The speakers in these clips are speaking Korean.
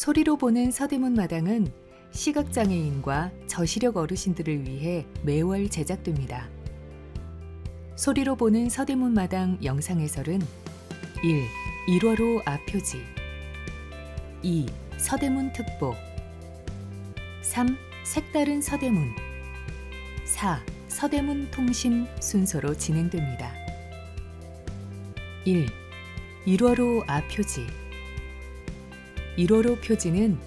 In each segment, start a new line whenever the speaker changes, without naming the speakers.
소리로 보는 서대문 마당은 시각장애인과 저시력 어르신들을 위해 매월 제작됩니다. 소리로 보는 서대문 마당 영상 해설은 1. 1월호 앞표지 2. 서대문 특보 3. 색다른 서대문 4. 서대문 통신 순서로 진행됩니다. 1. 1월호 앞표지 1월호 표지는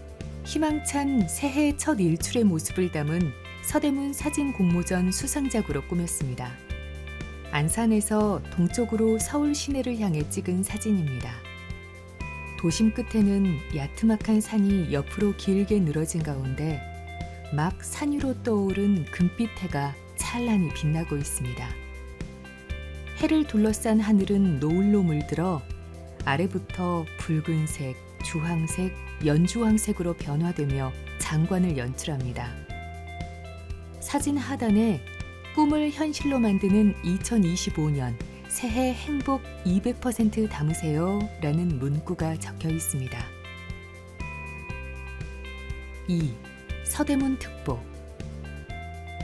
희망찬 새해 첫 일출의 모습을 담은 서대문 사진 공모전 수상작으로 꾸몄습니다. 안산에서 동쪽으로 서울 시내를 향해 찍은 사진입니다. 도심 끝에는 야트막한 산이 옆으로 길게 늘어진 가운데 막 산 위로 떠오른 금빛 해가 찬란히 빛나고 있습니다. 해를 둘러싼 하늘은 노을로 물들어 아래부터 붉은색, 주황색, 연주황색으로 변화되며 장관을 연출합니다. 사진 하단에 꿈을 현실로 만드는 2025년 새해 행복 200% 담으세요 라는 문구가 적혀 있습니다. 2. 서대문 특보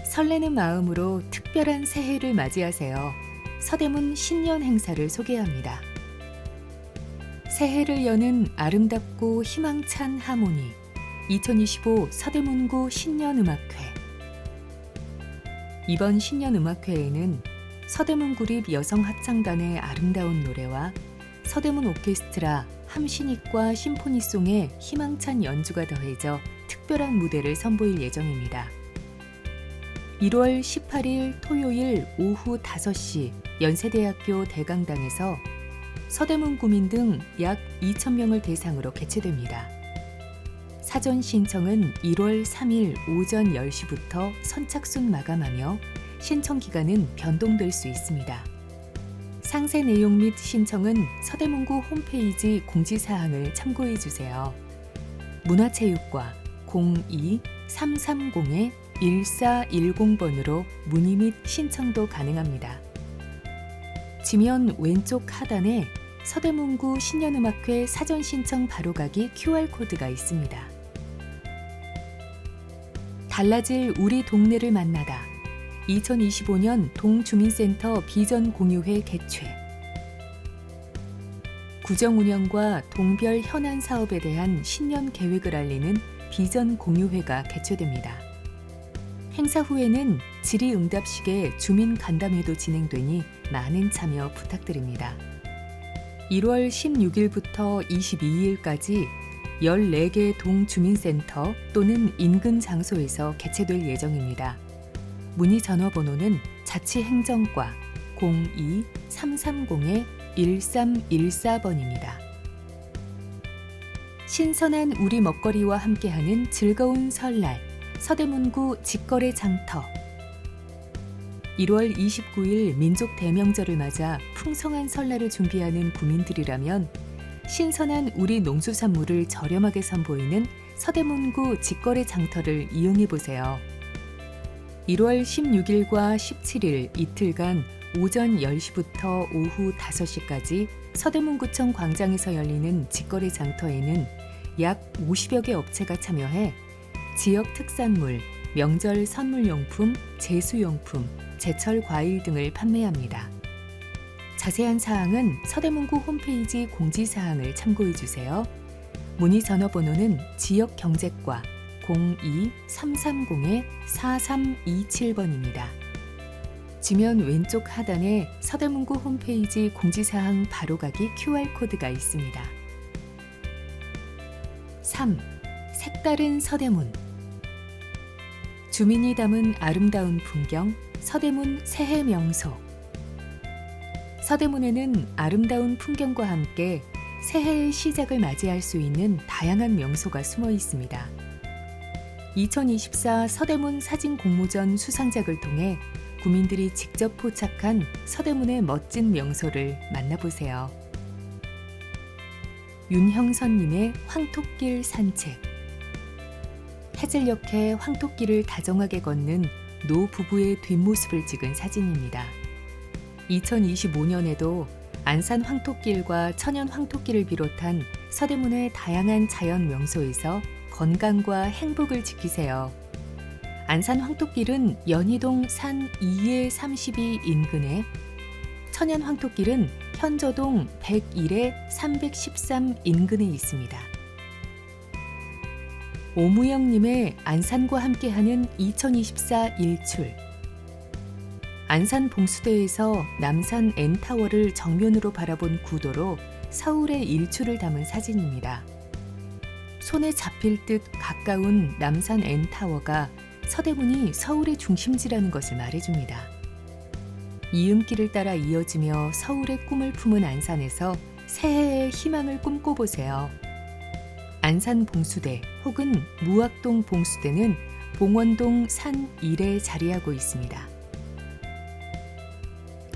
설레는 마음으로 특별한 새해를 맞이하세요. 서대문 신년 행사를 소개합니다. 새해를 여는 아름답고 희망찬 하모니 2025 서대문구 신년음악회 이번 신년음악회에는 서대문구립 여성합창단의 아름다운 노래와 서대문 오케스트라 함신익과 심포니송의 희망찬 연주가 더해져 특별한 무대를 선보일 예정입니다. 1월 18일 토요일 오후 5시 연세대학교 대강당에서 서대문 구민 등 약 2,000명을 대상으로 개최됩니다. 사전 신청은 1월 3일 오전 10시부터 선착순 마감하며 신청 기간은 변동될 수 있습니다. 상세 내용 및 신청은 서대문구 홈페이지 공지사항을 참고해 주세요. 문화체육과 02-330-1410번으로 문의 및 신청도 가능합니다. 지면 왼쪽 하단에 서대문구 신년음악회 사전 신청 바로가기 QR코드가 있습니다. 달라질 우리 동네를 만나다. 2025년 동주민센터 비전 공유회 개최. 구정 운영과 동별 현안 사업에 대한 신년 계획을 알리는 비전 공유회가 개최됩니다. 행사 후에는 질의응답식의 주민 간담회도 진행되니 많은 참여 부탁드립니다. 1월 16일부터 22일까지 14개 동주민센터 또는 인근 장소에서 개최될 예정입니다. 문의 전화번호는 자치행정과 02-330-1314번입니다. 신선한 우리 먹거리와 함께하는 즐거운 설날 서대문구 직거래 장터 1월 29일 민족 대명절을 맞아 풍성한 설날을 준비하는 구민들이라면 신선한 우리 농수산물을 저렴하게 선보이는 서대문구 직거래 장터를 이용해 보세요. 1월 16일과 17일 이틀간 오전 10시부터 오후 5시까지 서대문구청 광장에서 열리는 직거래 장터에는 약 50여 개 업체가 참여해 지역 특산물, 명절 선물용품, 제수용품, 제철 과일 등을 판매합니다. 자세한 사항은 서대문구 홈페이지 공지사항을 참고해 주세요. 문의 전화번호는 지역경제과 02-330-4327번입니다. 지면 왼쪽 하단에 서대문구 홈페이지 공지사항 바로가기 QR코드가 있습니다. 3. 색다른 서대문 주민이 담은 아름다운 풍경 서대문 새해 명소 서대문에는 아름다운 풍경과 함께 새해의 시작을 맞이할 수 있는 다양한 명소가 숨어 있습니다. 2024 서대문 사진 공모전 수상작을 통해 구민들이 직접 포착한 서대문의 멋진 명소를 만나보세요. 윤형선님의 황토길 산책 해질녘에 황토길을 다정하게 걷는 노 부부의 뒷모습을 찍은 사진입니다. 2025년에도 안산 황토길과 천연 황토길을 비롯한 서대문의 다양한 자연 명소에서 건강과 행복을 지키세요. 안산 황토길은 연희동 산 2의 32 인근에 천연 황토길은 현저동 101의 313 인근에 있습니다. 오무영님의 안산과 함께하는 2024 일출 안산 봉수대에서 남산 N타워를 정면으로 바라본 구도로 서울의 일출을 담은 사진입니다. 손에 잡힐 듯 가까운 남산 N타워가 서대문이 서울의 중심지라는 것을 말해줍니다. 이음길을 따라 이어지며 서울의 꿈을 품은 안산에서 새해의 희망을 꿈꿔보세요. 안산 봉수대 혹은 무학동 봉수대는 봉원동 산 1에 자리하고 있습니다.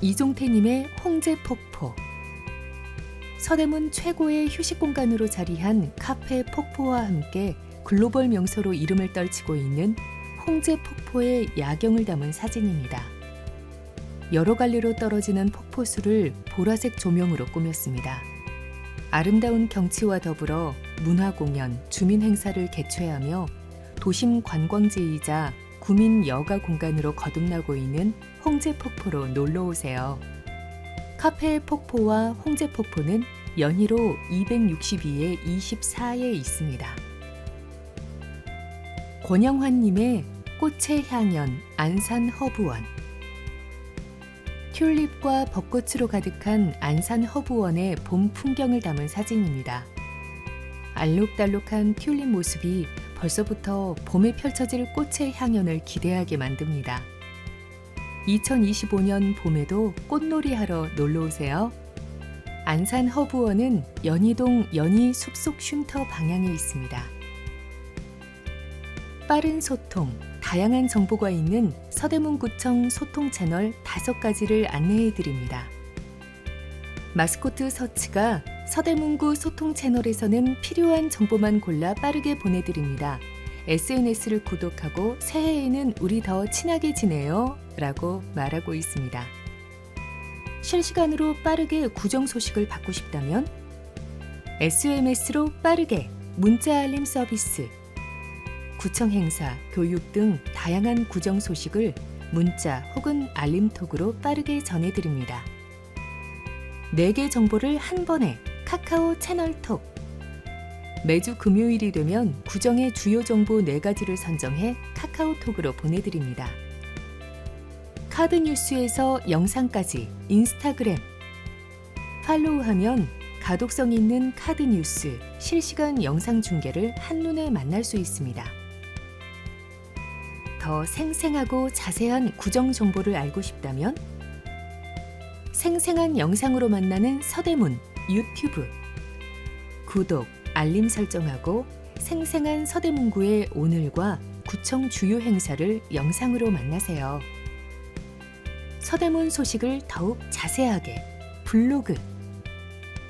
이종태님의 홍제폭포 서대문 최고의 휴식 공간으로 자리한 카페 폭포와 함께 글로벌 명소로 이름을 떨치고 있는 홍제폭포의 야경을 담은 사진입니다. 여러 갈래로 떨어지는 폭포수를 보라색 조명으로 꾸몄습니다. 아름다운 경치와 더불어 문화 공연, 주민 행사를 개최하며 도심 관광지이자 구민 여가 공간으로 거듭나고 있는 홍제폭포로 놀러 오세요. 카페 폭포와 홍제폭포는 연희로 262에 24에 있습니다. 권영환님의 꽃의 향연 안산 허브원 튤립과 벚꽃으로 가득한 안산 허브원의 봄 풍경을 담은 사진입니다. 알록달록한 튤립 모습이 벌써부터 봄에 펼쳐질 꽃의 향연을 기대하게 만듭니다. 2025년 봄에도 꽃놀이 하러 놀러 오세요. 안산 허브원은 연희동 연희 숲속 쉼터 방향에 있습니다. 빠른 소통, 다양한 정보가 있는 서대문구청 소통 채널 다섯 가지를 안내해 드립니다. 마스코트 서치가 서대문구 소통 채널에서는 필요한 정보만 골라 빠르게 보내드립니다. SNS를 구독하고 새해에는 우리 더 친하게 지내요 라고 말하고 있습니다. 실시간으로 빠르게 구정 소식을 받고 싶다면 SMS로 빠르게 문자 알림 서비스, 구청 행사, 교육 등 다양한 구정 소식을 문자 혹은 알림톡으로 빠르게 전해드립니다. 4개 정보를 한 번에 카카오 채널톡 매주 금요일이 되면 구정의 주요 정보 4가지를 선정해 카카오톡으로 보내드립니다. 카드 뉴스에서 영상까지 인스타그램 팔로우하면 가독성 있는 카드 뉴스 실시간 영상 중계를 한눈에 만날 수 있습니다. 더 생생하고 자세한 구정 정보를 알고 싶다면 생생한 영상으로 만나는 서대문 유튜브 구독, 알림 설정하고 생생한 서대문구의 오늘과 구청 주요 행사를 영상으로 만나세요. 서대문 소식을 더욱 자세하게 블로그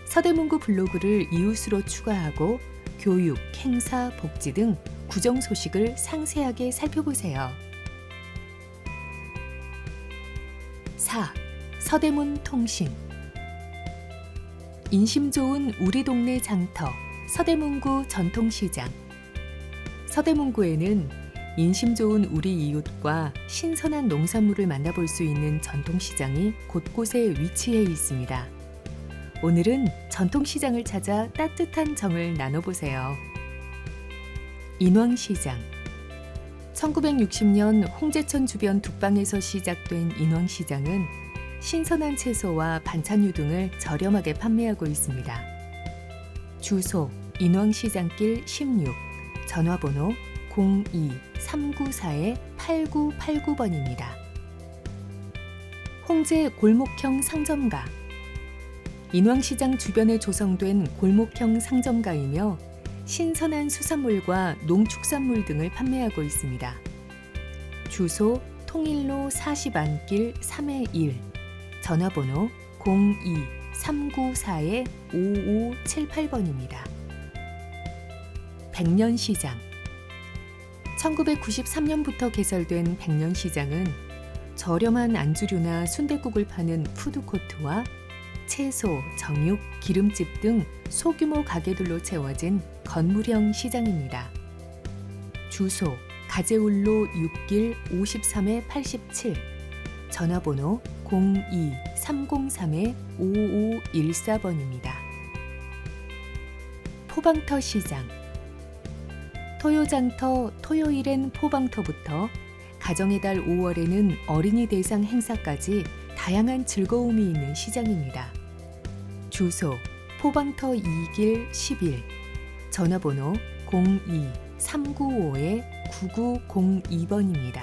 서대문구 블로그를 이웃으로 추가하고 교육, 행사, 복지 등 구정 소식을 상세하게 살펴보세요. 4. 서대문 통신 인심 좋은 우리 동네 장터 서대문구 전통시장 서대문구에는 인심 좋은 우리 이웃과 신선한 농산물을 만나볼 수 있는 전통시장이 곳곳에 위치해 있습니다. 오늘은 전통시장을 찾아 따뜻한 정을 나눠보세요. 인왕시장 1960년 홍제천 주변 북방에서 시작된 인왕시장은 신선한 채소와 반찬류 등을 저렴하게 판매하고 있습니다. 주소 인왕시장길 16 전화번호 02-394-8989번입니다. 홍제 골목형 상점가 인왕시장 주변에 조성된 골목형 상점가이며 신선한 수산물과 농축산물 등을 판매하고 있습니다. 주소 통일로 40안길 3의 1 전화번호 02-394-5578번입니다. 백년시장 1993년부터 개설된 백년시장은 저렴한 안주류나 순댓국을 파는 푸드코트와 채소, 정육, 기름집 등 소규모 가게들로 채워진 건물형 시장입니다. 주소 가재울로 6길 53의 87 전화번호 02-303-5514번입니다. 포방터 시장 토요장터 토요일엔 포방터부터 가정의 달 5월에는 어린이 대상 행사까지 다양한 즐거움이 있는 시장입니다. 주소 포방터 2길 11 전화번호 02-395-9902번입니다.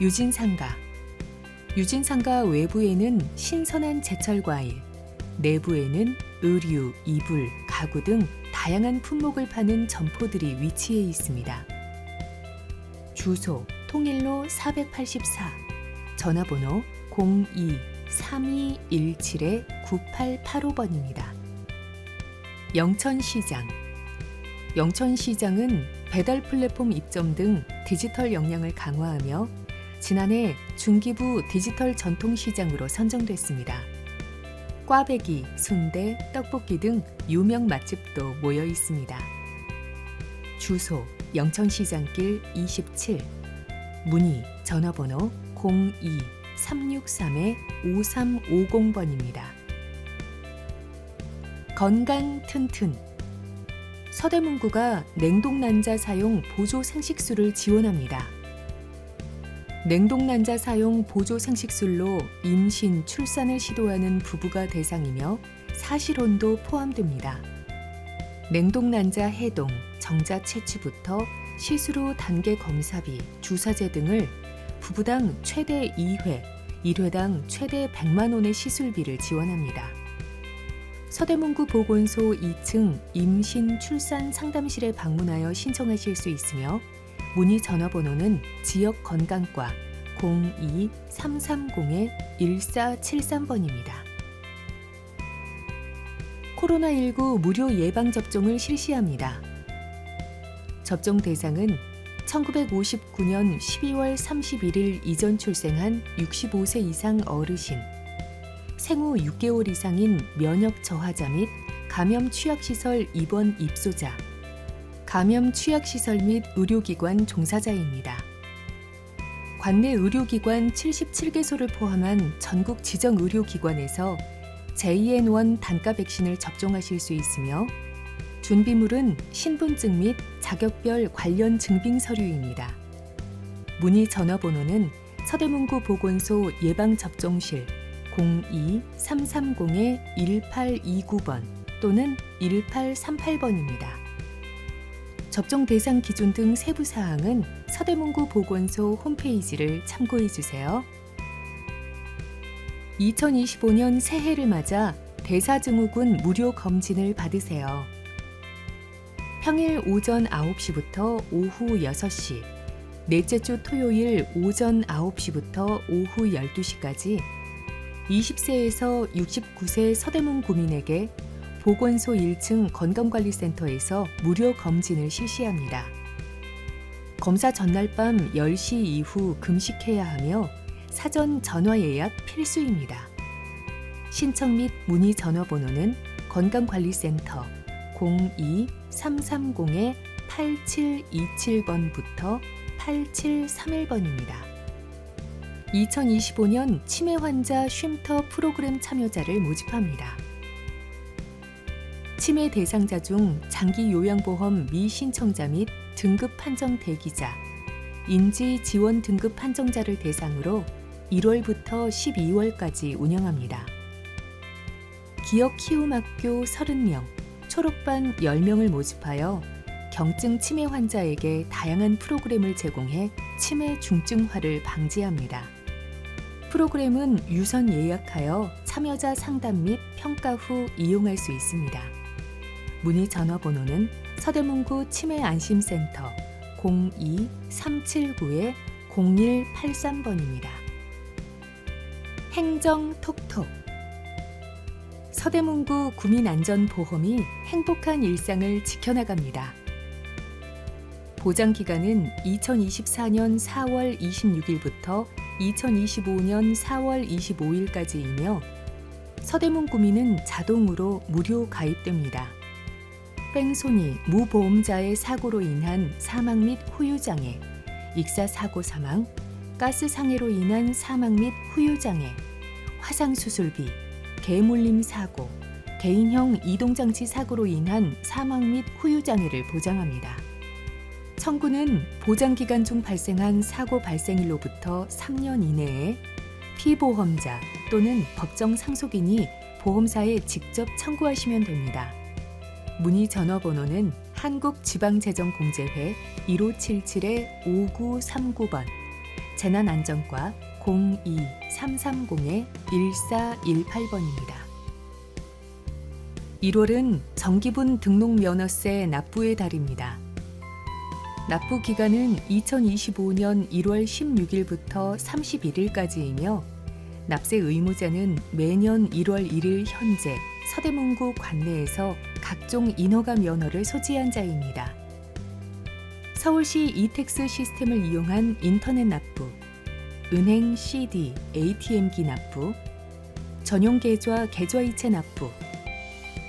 유진상가 유진상가 외부에는 신선한 제철 과일, 내부에는 의류, 이불, 가구 등 다양한 품목을 파는 점포들이 위치해 있습니다. 주소 통일로 484 전화번호 02-3217-9885번입니다. 영천시장 영천시장은 배달 플랫폼 입점 등 디지털 역량을 강화하며 지난해 중기부 디지털 전통시장으로 선정됐습니다. 꽈배기, 순대, 떡볶이 등 유명 맛집도 모여 있습니다. 주소 영천시장길 27 문의 전화번호 02-363-5350번입니다. 건강 튼튼 서대문구가 냉동난자 사용 보조 생식술을 지원합니다. 냉동난자 사용 보조 생식술로 임신, 출산을 시도하는 부부가 대상이며 사실혼도 포함됩니다. 냉동난자 해동, 정자 채취부터 시술 후 단계 검사비, 주사제 등을 부부당 최대 2회, 1회당 최대 100만 원의 시술비를 지원합니다. 서대문구 보건소 2층 임신 출산 상담실에 방문하여 신청하실 수 있으며 문의 전화번호는 지역 건강과 02-330-1473번입니다. 코로나19 무료 예방접종을 실시합니다. 접종 대상은 1959년 12월 31일 이전 출생한 65세 이상 어르신, 생후 6개월 이상인 면역 저하자 및 감염 취약시설 입원 입소자, 감염 취약시설 및 의료기관 종사자입니다. 관내 의료기관 77개소를 포함한 전국 지정 의료기관에서 JN1 단가 백신을 접종하실 수 있으며 준비물은 신분증 및 자격별 관련 증빙 서류입니다. 문의 전화번호는 서대문구 보건소 예방접종실 02-330-1829번 또는 1838번입니다. 접종 대상 기준 등 세부 사항은 서대문구 보건소 홈페이지를 참고해 주세요. 2025년 새해를 맞아 대사증후군 무료 검진을 받으세요. 평일 오전 9시부터 오후 6시, 넷째 주 토요일 오전 9시부터 오후 12시까지 20세에서 69세 서대문 구민에게 보건소 1층 건강관리센터에서 무료 검진을 실시합니다. 검사 전날 밤 10시 이후 금식해야 하며 사전 전화 예약 필수입니다. 신청 및 문의 전화번호는 건강관리센터 02-330-8727번부터 8731번입니다. 2025년 치매 환자 쉼터 프로그램 참여자를 모집합니다. 치매 대상자 중 장기 요양보험 미신청자 및 등급 판정 대기자, 인지 지원 등급 판정자를 대상으로 1월부터 12월까지 운영합니다. 기업 키움학교 30명, 초록반 10명을 모집하여 경증 치매 환자에게 다양한 프로그램을 제공해 치매 중증화를 방지합니다. 프로그램은 유선 예약하여 참여자 상담 및 평가 후 이용할 수 있습니다. 문의 전화번호는 서대문구 치매안심센터 02-379-0183번입니다. 행정 톡톡 서대문구 구민안전보험이 행복한 일상을 지켜나갑니다. 보장 기간은 2024년 4월 26일부터 2025년 4월 25일까지이며 서대문 구민은 자동으로 무료 가입됩니다. 뺑소니, 무보험자의 사고로 인한 사망 및 후유장애, 익사 사고 사망, 가스 상해로 인한 사망 및 후유장애, 화상 수술비, 개물림 사고, 개인형 이동장치 사고로 인한 사망 및 후유장애를 보장합니다. 청구는 보장 기간 중 발생한 사고 발생일로부터 3년 이내에 피보험자 또는 법정 상속인이 보험사에 직접 청구하시면 됩니다. 문의 전화번호는 한국지방재정공제회 1577-5939번 재난안전과 02-330-1418번입니다. 1월은 정기분 등록 면허세 납부의 달입니다. 납부 기간은 2025년 1월 16일부터 31일까지이며 납세 의무자는 매년 1월 1일 현재 서대문구 관내에서 각종 인허가 면허를 소지한 자입니다. 서울시 이택스 시스템을 이용한 인터넷 납부, 은행 CD, ATM기 납부, 전용 계좌 계좌이체 납부,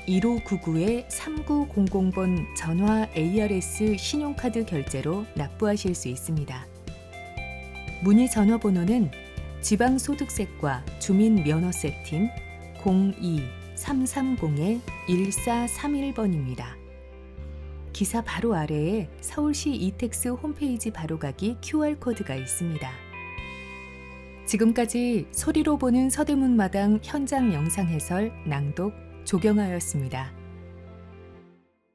1599-3900번 전화 ARS 신용카드 결제로 납부하실 수 있습니다. 문의 전화번호는 지방소득세과 주민면허세팀 02-330-1431번입니다. 기사 바로 아래에 서울시 이택스 홈페이지 바로가기 QR코드가 있습니다. 지금까지 소리로 보는 서대문 마당 현장 영상 해설 낭독 조경하였습니다.